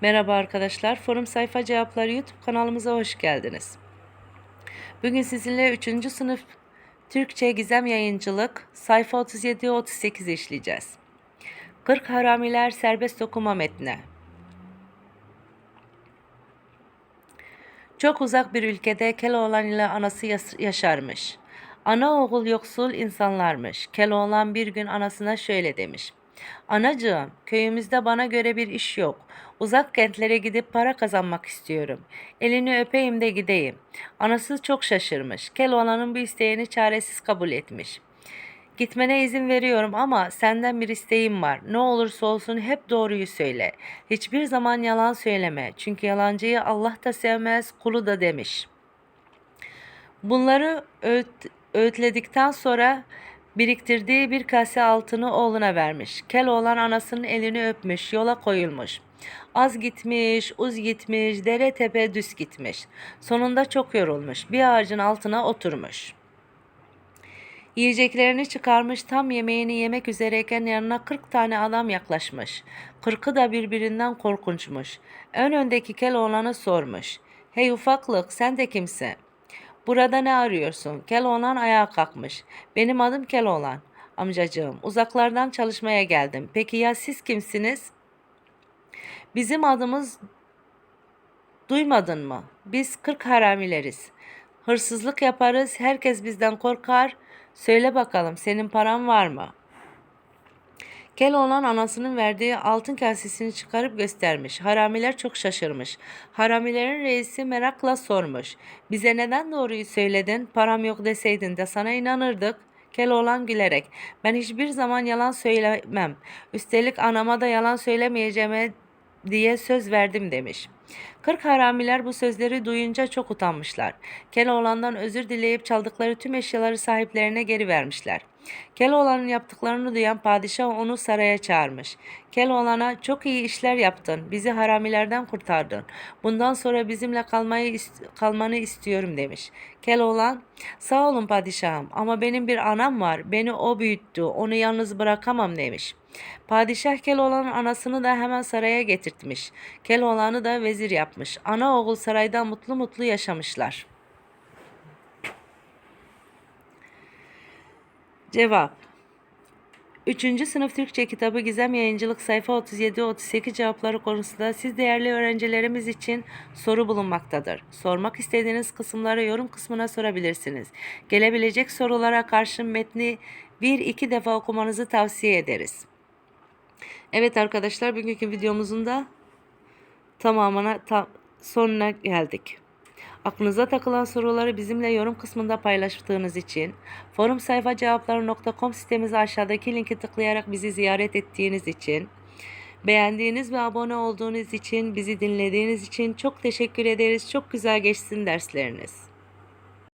Merhaba arkadaşlar, Forum Sayfa Cevapları YouTube kanalımıza hoş geldiniz. Bugün sizinle 3. sınıf Türkçe Gizem Yayıncılık sayfa 37-38 işleyeceğiz. 40 Haramiler Serbest Okuma Metni Çok uzak bir ülkede Keloğlan ile anası yaşarmış. Ana oğul yoksul insanlarmış. Keloğlan bir gün anasına şöyle demiş. Anacığım, köyümüzde bana göre bir iş yok. Uzak kentlere gidip para kazanmak istiyorum. Elini öpeyim de gideyim. Anası çok şaşırmış. Keloğlan'ın bu isteğini çaresiz kabul etmiş. Gitmene izin veriyorum ama senden bir isteğim var. Ne olursa olsun hep doğruyu söyle. Hiçbir zaman yalan söyleme. Çünkü yalancıyı Allah da sevmez, kulu da demiş. Bunları öğüt, öğütledikten sonra biriktirdiği bir kase altını oğluna vermiş. Keloğlan anasının elini öpmüş, yola koyulmuş. Az gitmiş, uz gitmiş, dere tepe düz gitmiş. Sonunda çok yorulmuş. Bir ağacın altına oturmuş. Yiyeceklerini çıkarmış tam yemeğini yemek üzereyken yanına 40 tane adam yaklaşmış. Kırkı da birbirinden korkunçmuş. Ön öndeki Keloğlan'ı sormuş. Hey ufaklık sen de kimsin? Burada ne arıyorsun? Keloğlan ayağa kalkmış. Benim adım Keloğlan. Amcacığım uzaklardan çalışmaya geldim. Peki ya siz kimsiniz? Bizim adımız duymadın mı? Biz kırk haramileriz. Hırsızlık yaparız, herkes bizden korkar. Söyle bakalım senin paran var mı? Keloğlan anasının verdiği altın kasesini çıkarıp göstermiş. Haramiler çok şaşırmış. Haramilerin reisi merakla sormuş. Bize neden doğruyu söyledin? Param yok deseydin de sana inanırdık. Keloğlan gülerek. Ben hiçbir zaman yalan söylemem. Üstelik anama da yalan söylemeyeceğime diye söz verdim demiş. Kırk haramiler bu sözleri duyunca çok utanmışlar. Keloğlan'dan özür dileyip çaldıkları tüm eşyaları sahiplerine geri vermişler. Keloğlan'ın yaptıklarını duyan padişah onu saraya çağırmış. Keloğlan'a çok iyi işler yaptın, bizi haramilerden kurtardın. Bundan sonra bizimle kalmayı ist- kalmanı istiyorum demiş. Keloğlan, sağ olun padişahım ama benim bir anam var, beni o büyüttü, onu yalnız bırakamam demiş. Padişah Keloğlan'ın anasını da hemen saraya getirtmiş. Keloğlan'ı da vezir yapmış. Ana oğul sarayda mutlu mutlu yaşamışlar. Cevap 3. sınıf Türkçe kitabı Gizem Yayıncılık sayfa 37-38 cevapları konusunda siz değerli öğrencilerimiz için soru bulunmaktadır. Sormak istediğiniz kısımları yorum kısmına sorabilirsiniz. Gelebilecek sorulara karşı metni bir iki defa okumanızı tavsiye ederiz. Evet arkadaşlar bugünkü videomuzun da tamamına ta- sonuna geldik. Aklınıza takılan soruları bizimle yorum kısmında paylaştığınız için, forum sayfa cevapları.com sitemize aşağıdaki linki tıklayarak bizi ziyaret ettiğiniz için, beğendiğiniz ve abone olduğunuz için, bizi dinlediğiniz için çok teşekkür ederiz. Çok güzel geçsin dersleriniz.